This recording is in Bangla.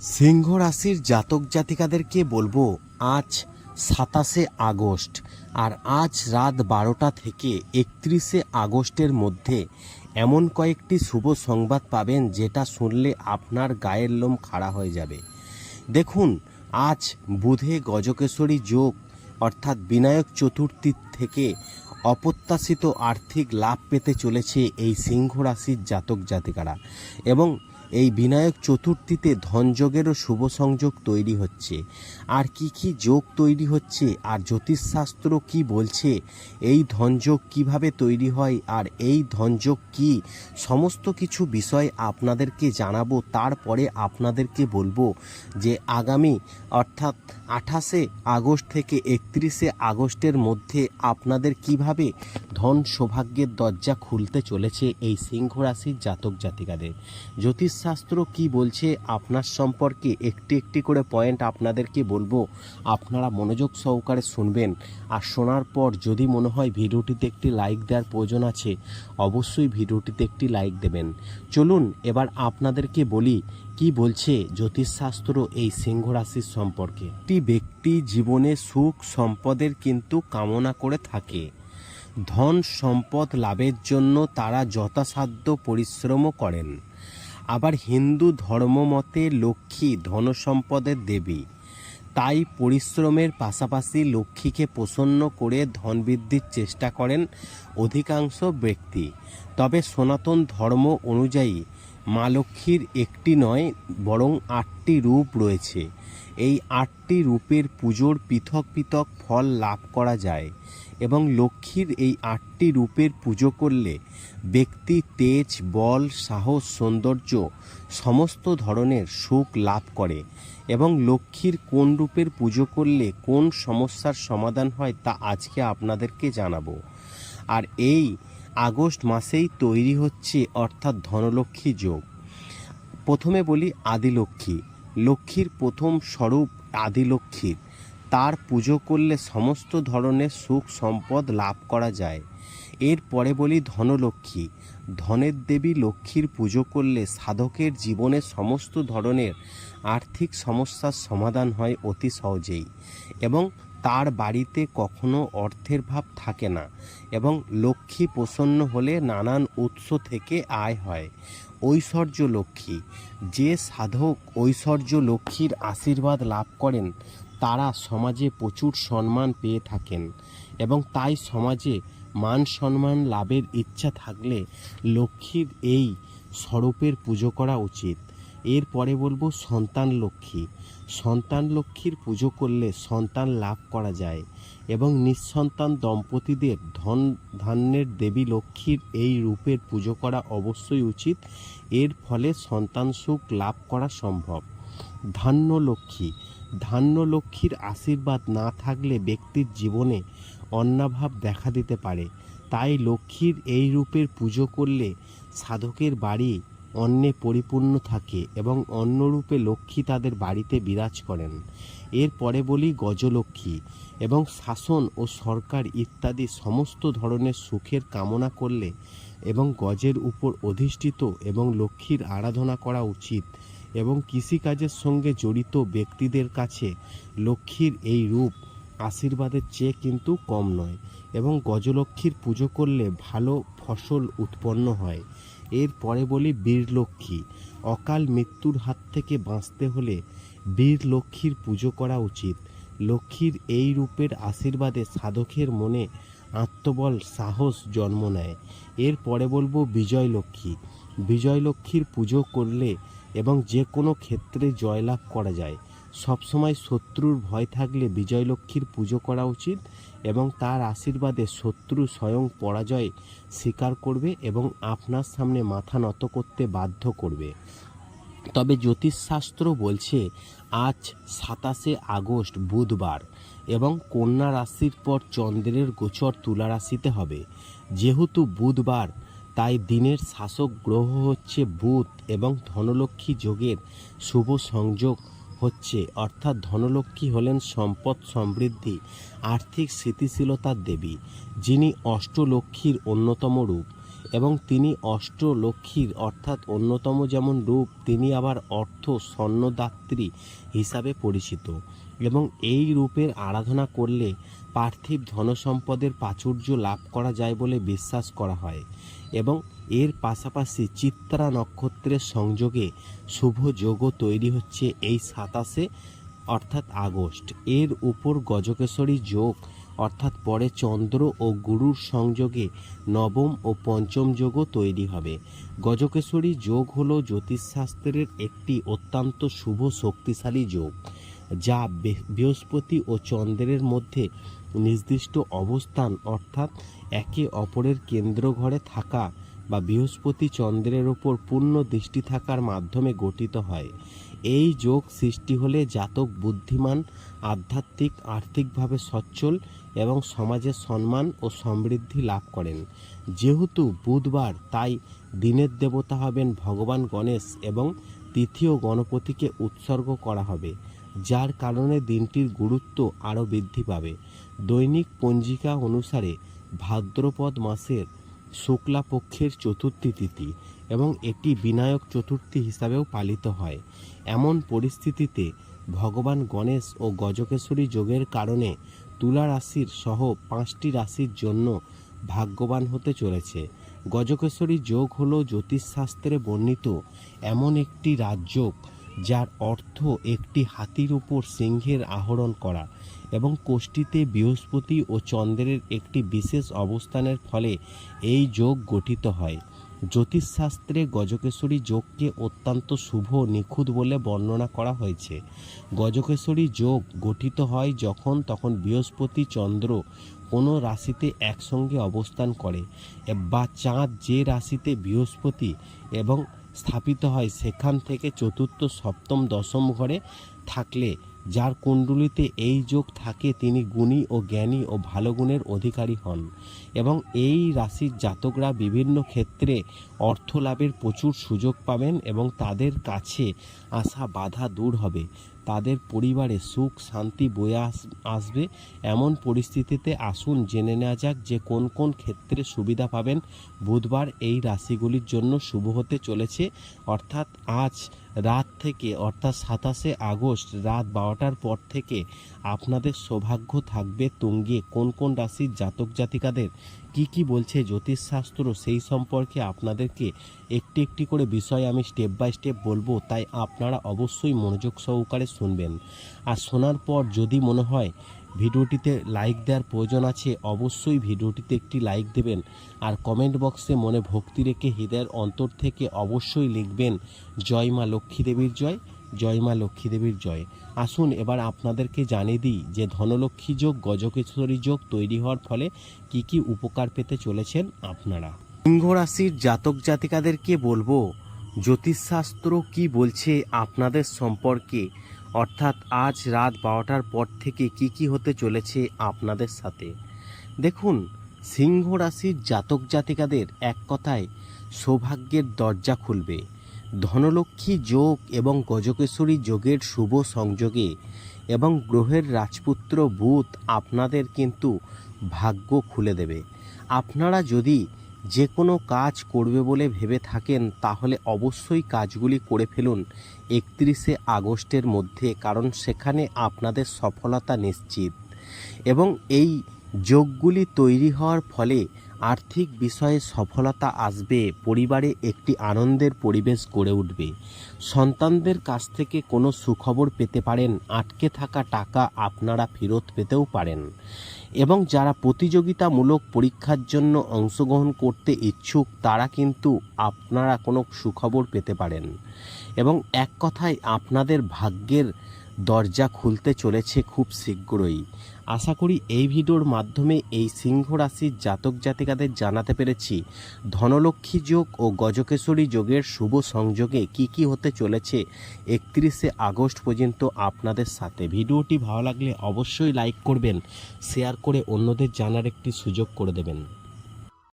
সিংহ রাশির জাতক জাতিকাদেরকে বলব? আজ সাতাশে আগস্ট আর আজ রাত বারোটা থেকে একত্রিশে আগস্টের মধ্যে এমন কয়েকটি শুভ সংবাদ পাবেন যেটা শুনলে আপনার গায়ের লোম খাড়া হয়ে যাবে। দেখুন, আজ বুধে গজকেশরী যোগ, অর্থাৎ বিনায়ক চতুর্থী থেকে অপ্রত্যাশিত আর্থিক লাভ পেতে চলেছে এই সিংহ রাশির জাতক জাতিকারা। এবং এই বিনায়ক চতুর্থীতে ধনযোগেরও শুভ সংযোগ তৈরি হচ্ছে। আর কি কি যোগ তৈরি হচ্ছে? আর জ্যোতিষশাস্ত্র কি বলছে? এই ধনযোগ কীভাবে তৈরি হয়? আর এই ধনযোগ কি? সমস্ত কিছু বিষয় আপনাদেরকে জানাব। তারপরে আপনাদেরকে বলব যে আগামী, অর্থাৎ আঠাশে আগস্ট থেকে একত্রিশে আগস্টের মধ্যে আপনাদের কীভাবে ধন সৌভাগ্যের দরজা খুলতে চলেছে এই সিংহ রাশির জাতক জাতিকাদের? জ্যোতিষশাস্ত্র কি বলছে? আপনার সম্পর্কে একটি একটি করে পয়েন্ট আপনাদেরকে বলব। আপনারা মনোযোগ সহকারে শুনবেন। আর শোনার পর যদি মনে হয় ভিডিওটিতে একটি লাইক দেওয়ার প্রয়োজন আছে, অবশ্যই ভিডিওটিতে একটি লাইক দেবেন। চলুন এবার আপনাদেরকে বলি, কি বলছে জ্যোতিষশাস্ত্র এই সিংহ রাশির সম্পর্কে? একটি ব্যক্তি জীবনে সুখ সম্পদের কিন্তু কামনা করে থাকে। ধন সম্পদ লাভের জন্য তারা যথাসাধ্য পরিশ্রমও করেন। আবার হিন্দু ধর্মমতে লক্ষ্মী ধনসম্পদের দেবী। তাই পরিশ্রমের পাশাপাশি লক্ষ্মীকে প্রসন্ন করে ধন বৃদ্ধির চেষ্টা করেন অধিকাংশ ব্যক্তি। তবে সনাতন ধর্ম অনুযায়ী মা লক্ষ্মীর একটি নয়, বরং আটটি রূপ রয়েছে। এই আটটি রূপের পুজোর পৃথক পৃথক ফল লাভ করা যায় এবং লক্ষ্মীর এই আটটি রূপের পুজো করলে ব্যক্তি তেজ, বল, সাহস, সৌন্দর্য সমস্ত ধরনের সুখ লাভ করে এবং লক্ষ্মীর কোন রূপের পুজো করলে কোন সমস্যার সমাধান হয় তা আজকে আপনাদেরকে জানাব। আর এই আগস্ট মাসেই তৈরি হচ্ছে অর্থাৎ ধনলক্ষ্মী যোগ। প্রথমে বলি আদিলক্ষ্মী। লক্ষ্মীর প্রথম স্বরূপ আদিলক্ষ্মীর। তার পুজো করলে সমস্ত ধরনের সুখ সম্পদ লাভ করা যায়। এরপরে বলি ধনলক্ষ্মী। ধনের দেবী লক্ষ্মীর পুজো করলে সাধকের জীবনে সমস্ত ধরনের আর্থিক সমস্যার সমাধান হয় অতি সহজেই এবং তার বাড়িতে কখনো অর্থের ভাব থাকে না এবং লক্ষ্মী প্রসন্ন হলে নানান উৎস থেকে আয় হয়। ঐশ্বর্য লক্ষ্মী যে সাধক ঐশ্বর্য লক্ষ্মীর আশীর্বাদ লাভ করেন, তারা সমাজে প্রচুর সম্মান পেয়ে থাকেন এবং তাই সমাজে মান সম্মান লাভের ইচ্ছা থাকলে লক্ষ্মীর এই স্বরূপের পুজো করা উচিত। এরপরে বলব সন্তান লক্ষ্মী সন্তান লক্ষ্মীর পুজো করলে সন্তান লাভ করা যায়। এবং নিঃসন্তান দম্পতিদের ধন ধান্যের দেবী লক্ষ্মীর এই রূপের পুজো করা অবশ্যই উচিত। এর ফলে সন্তান সুখ লাভ করা সম্ভব। ধান্য লক্ষ্মী। ধান্য লক্ষ্মীর আশীর্বাদ না থাকলে ব্যক্তির জীবনে অন্নাভাব দেখা দিতে পারে। তাই লক্ষ্মীর এই রূপের পুজো করলে সাধকের বাড়ি অন্নে পরিপূর্ণ থাকে এবং অন্যরূপে লক্ষ্মী তাদের বাড়িতে বিরাজ করেন। এরপরে বলি গজলক্ষ্মী এবং শাসন ও সরকার ইত্যাদি সমস্ত ধরনের সুখের কামনা করলে এবং গজের উপর অধিষ্ঠিত এবং লক্ষ্মীর আরাধনা করা উচিত এবং কৃষিকাজের সঙ্গে জড়িত ব্যক্তিদের কাছে লক্ষ্মীর এই রূপ আশীর্বাদের চেয়ে কিন্তু কম নয় এবং গজলক্ষ্মীর পুজো করলে ভালো ফসল উৎপন্ন হয়। এরপরে বলি বীরলক্ষ্মী। অকাল মৃত্যুর হাত থেকে বাঁচতে হলে বীর লক্ষ্মীর পুজো করা উচিত। লক্ষ্মীর এই রূপের আশীর্বাদে সাধকের মনে আত্মবল, সাহস জন্ম নেয়। এরপরে বলব বিজয় লক্ষ্মী বিজয় লক্ষ্মীর পুজো করলে এবং যে কোনো ক্ষেত্রে জয়লাভ করা যায়। সবসময় শত্রুর ভয় থাকলে বিজয়লক্ষ্মীর পুজো করা উচিত এবং তার আশীর্বাদে শত্রু স্বয়ং পরাজয় স্বীকার করবে এবং আপনার সামনে মাথা নত করতে বাধ্য করবে। তবে জ্যোতিষশাস্ত্র বলছে, আজ সাতাশে আগস্ট, বুধবার এবং কন্যা রাশির পর চন্দ্রের গোচর তুলা রাশিতে হবে। যেহেতু বুধবার, তাই দিনের শাসক গ্রহ হচ্ছে বুধ এবং ধনলক্ষ্মী যোগের শুভ সংযোগ হচ্ছে, অর্থাৎ ধনলক্ষ্মী হলেন সম্পদ সমৃদ্ধি, আর্থিক স্থিতিশীলতার দেবী, যিনি অষ্টলক্ষ্মীর অন্যতম রূপ। এবং তিনি অষ্টলক্ষ্মীর, অর্থাৎ অন্যতম যেমন রূপ, তিনি আবার অর্থ স্বর্ণদাত্রী হিসাবে পরিচিত। এবং এই রূপের আরাধনা করলে পার্থিব ধনসম্পদের প্রাচুর্য লাভ করা যায় বলে বিশ্বাস করা হয়। এবং এর পাশাপাশি চিত্রা নক্ষত্রের সংযোগে শুভ যোগও তৈরি হচ্ছে এই সাতাশে, অর্থাৎ আগস্ট। এর উপর গজকেশরী যোগ, অর্থাৎ পরে চন্দ্র ও গুরুর সংযোগে নবম ও পঞ্চম যোগও তৈরি হবে। গজকেশরী যোগ হল জ্যোতিষশাস্ত্রের একটি অত্যন্ত শুভ শক্তিশালী যোগ, যা বৃহস্পতি ও চন্দ্রের মধ্যে নির্দিষ্ট অবস্থান, অর্থাৎ একে অপরের কেন্দ্র ঘরে থাকা বা বৃহস্পতি চন্দ্রের ওপর পূর্ণ দৃষ্টি থাকার মাধ্যমে গঠিত হয়। এই যোগ সৃষ্টি হলে জাতক বুদ্ধিমান, আধ্যাত্মিক, আর্থিকভাবে সচ্ছল এবং সমাজে সম্মান ও সমৃদ্ধি লাভ করেন। যেহেতু বুধবার, তাই দিনের দেবতা হবেন ভগবান গণেশ এবং তৃতীয় গণপতিকে উৎসর্গ করা হবে, যার কারণে দিনটির গুরুত্ব আরও বৃদ্ধি পাবে। দৈনিক পঞ্জিকা অনুসারে ভাদ্রপদ মাসের শুক্লা পক্ষের চতুর্থী তিথি এবং এটি বিনায়ক চতুর্থী হিসাবেও পালিত হয়। এমন পরিস্থিতিতে ভগবান গণেশ ও গজকেশরী যোগের কারণে তুলা রাশির সহ পাঁচটি রাশির জন্য ভাগ্যবান হতে চলেছে। গজকেশ্বরী যোগ হল জ্যোতিষশাস্ত্রে বর্ণিত এমন একটি রাজযোগ যার অর্থ একটি হাতির উপর সিংহের আহরণ করা এবং কোষ্ঠীতে বৃহস্পতি ও চন্দ্রের একটি বিশেষ অবস্থানের ফলে এই যোগ গঠিত হয়। জ্যোতিষশাস্ত্রে গজকেশ্বরী যোগকে অত্যন্ত শুভ নিখুঁত বলে বর্ণনা করা হয়েছে। গজকেশ্বরী যোগ গঠিত হয় যখন তখন বৃহস্পতি চন্দ্র কোনো রাশিতে একসঙ্গে অবস্থান করে বা চাঁদ যে রাশিতে বৃহস্পতি এবং স্থাপিত হয়। সেখান থেকে চতুর্থ সপ্তম দশম ঘরে থাকলে, যার কুণ্ডলিতে এই যোগ থাকে তিনি গুণী ও জ্ঞানী ও ভালো গুণের অধিকারী হন এবং এই রাশির জাতকরা বিভিন্ন ক্ষেত্রে অর্থ লাভের প্রচুর সুযোগ পাবেন এবং তাদের কাছে আসা বাধা দূর হবে। তাদের পরিবারে সুখ, শান্তি বয়ে আস- আসবে। এমন পরিস্থিতিতে আসুন, জেনে নেওয়া যাক যে কোন কোন ক্ষেত্রে সুবিধা পাবেন। বুধবার এই রাশিগুলির জন্য শুভ হতে চলেছে। অর্থাৎ আজ রাত থেকে, অর্থাৎ সাতাশে আগস্ট রাত বারোটার পর থেকে আপনাদের সৌভাগ্য থাকবে তুঙ্গে। কোন কোন রাশির জাতক জাতিকাদের কি কি বলছে জ্যোতিষশাস্ত্র সেই সম্পর্কে আপনাদেরকে একটি একটি করে বিষয় আমি স্টেপ বাই স্টেপ বলব, তাই আপনারা অবশ্যই মনোযোগ সহকারে শুনবেন। আর শোনার পর যদি মনে হয় ভিডিওটিতে লাইক দেওয়ার প্রয়োজন আছে, অবশ্যই ভিডিওটিতে একটি লাইক দেবেন। আর কমেন্ট বক্সে মনে ভক্তি রেখে হৃদয়ের অন্তর থেকে অবশ্যই লিখবেন, জয় মা লক্ষ্মী দেবীর জয় জয় মা লক্ষ্মী দেবীর জয়। আসুন এবার আপনাদেরকে জানিয়ে দিই যে ধনলক্ষ্মী যোগ গজকেশ্বরী যোগ তৈরি হওয়ার ফলে কি কি উপকার পেতে চলেছেন আপনারা? সিংহ রাশির জাতক জাতিকাদেরকে বলব, জ্যোতিষশাস্ত্র কি বলছে আপনাদের সম্পর্কে অর্থাৎ আজ রাত বারোটার পর থেকে কি কি হতে চলেছে আপনাদের সাথে? দেখুন, সিংহ রাশির জাতক জাতিকাদের এক কথায় সৌভাগ্যের দরজা খুলবে। ধনলক্ষ্মী যোগ এবং গজকেশ্বরী যোগের শুভ সংযোগে এবং গ্রহের রাজপুত্র বুধ আপনাদের কিন্তু ভাগ্য খুলে দেবে। আপনারা যদি যে কোনো কাজ করবে বলে ভেবে থাকেন, তাহলে অবশ্যই কাজগুলি করে ফেলুন একত্রিশে আগস্টের মধ্যে, কারণ সেখানে আপনাদের সফলতা নিশ্চিত। এবং এই যোগগুলি তৈরি হওয়ার ফলে আর্থিক বিষয়ে সফলতা আসবে, পরিবারে একটি আনন্দের পরিবেশ গড়ে উঠবে। সন্তানদের কাছ থেকে কোনো সুখবর পেতে পারেন, আটকে থাকা টাকা আপনারা ফেরত পেতেও পারেন। এবং যারা প্রতিযোগিতামূলক পরীক্ষার জন্য অংশগ্রহণ করতে ইচ্ছুক, তারা কিন্তু আপনারা কোনো সুখবর পেতে পারেন। এবং এক কথায়, আপনাদের ভাগ্যের দরজা খুলতে চলেছে খুব শীঘ্রই। আশা করি এই ভিডিওর মাধ্যমে এই সিংহ রাশির জাতক জাতিকাদের জানাতে পেরেছি। ধনলক্ষ্মী যোগ ও গজকেশরী যোগের শুভ সংযোগে কি কি হতে চলেছে একত্রিশে আগস্ট পর্যন্ত আপনাদের সাথে। ভিডিওটি ভালো লাগলে অবশ্যই লাইক করবেন, শেয়ার করে অন্যদের জানার একটি সুযোগ করে দেবেন।